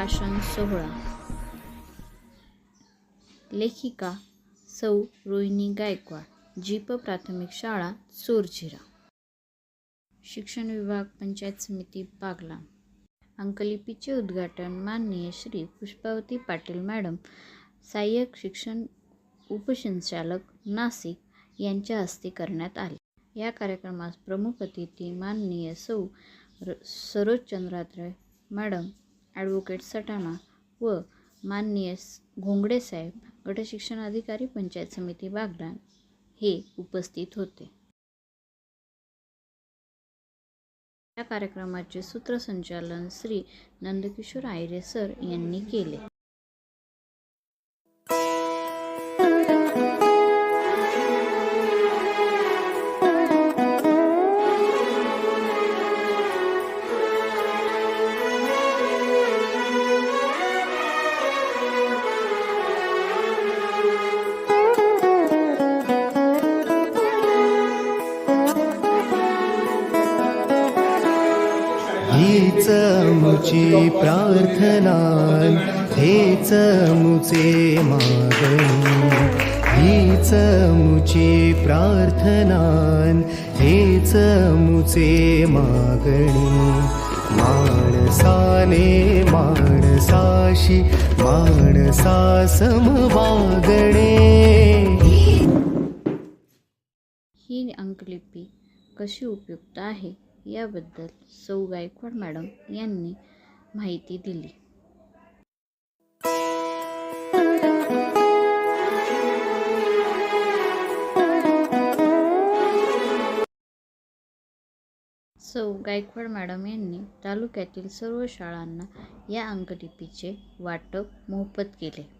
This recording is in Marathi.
प्रकाशन सोहळा. लेखिका सौ रोहिणी गायकवाड जीप प्राथमिक शाळा चोरझिरा. शिक्षण विभाग पंचायत समिती बागला अंकलिपीचे उद्घाटन माननीय श्री पुष्पावती पाटील मॅडम सहाय्यक शिक्षण उपसंचालक नाशिक यांच्या हस्ते करण्यात आले. या कार्यक्रमास प्रमुख अतिथी माननीय सौ र सरोजचंद्राद्रे मॅडम ॲडव्होकेट सटाणा व माननीय घोंगडे साहेब गटशिक्षणाधिकारी पंचायत समिती बागलाण हे उपस्थित होते. या कार्यक्रमाचे सूत्रसंचालन श्री नंदकिशोर आयरे सर यांनी केले. हीच मुची प्रार्थना हेच मुचे मागणी. हीच मुची प्रार्थना हेच मुचे मागणी. माणसाने माणसाशी माणसा समवागणे ही अंकलिपी कशी उपयुक्त आहे? याबद्दल सौ गायकवाड मॅडम यांनी माहिती दिली. सौ गायकवाड मॅडम यांनी तालुक्यातील सर्व शाळांना या अंकलिपीचे वाटप मोफत केले.